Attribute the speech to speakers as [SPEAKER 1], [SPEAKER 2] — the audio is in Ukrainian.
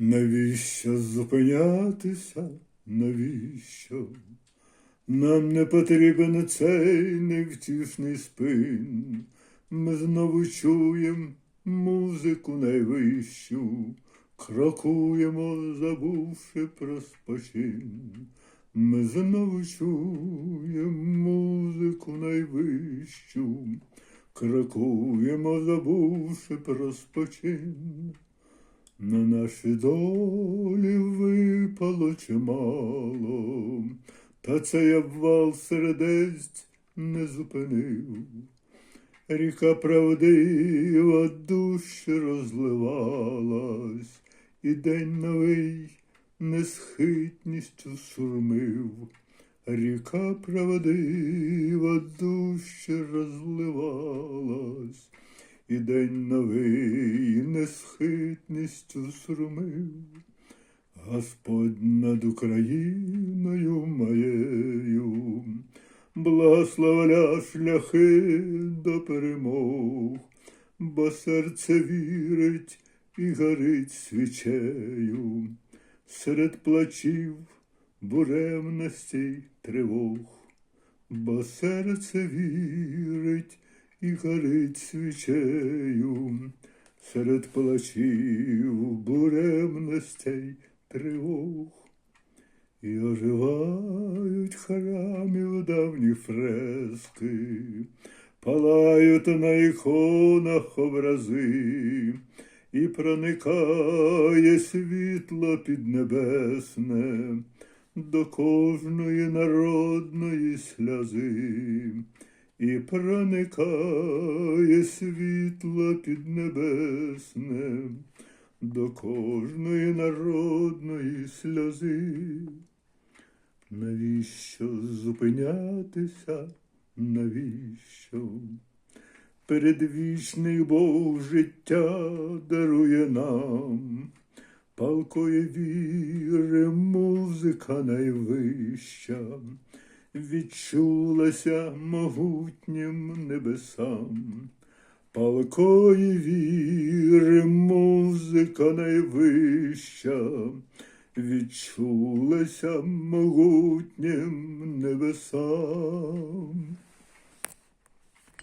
[SPEAKER 1] Навіщо зупинятися? Навіщо? Нам не потрібен цей невтішний спин. Ми знову чуєм музику найвищу, крокуємо, забувши про спочин. Ми знову чуєм музику найвищу, крокуємо, забувши про спочин. На наші долі випало чимало, та цей обвал сердець не зупинив. Ріка правдива дужче розливалась, і день новий несхитністю сурмив. Ріка правдива дужче розливалась, і день новий несхитністю сурмив. Господь над Україною моєю, благословля шляхи до перемог, бо серце вірить і горить свічею, серед плачів, буремностей, тривог, бо серце вірить і горить свічею, серед плачів, буремностей, тривог. І оживають храмів давні фрески, палають на іконах образи, і проникає світло піднебесне до кожної народної сльози, і проникає світло піднебесне до кожної народної сльози. Навіщо зупинятися? Навіщо? Передвічний Бог життя дарує нам, палкої віри музика найвища, відчулася могутнім небесам. Палкої віри музика найвища, відчулася могутнім небесам.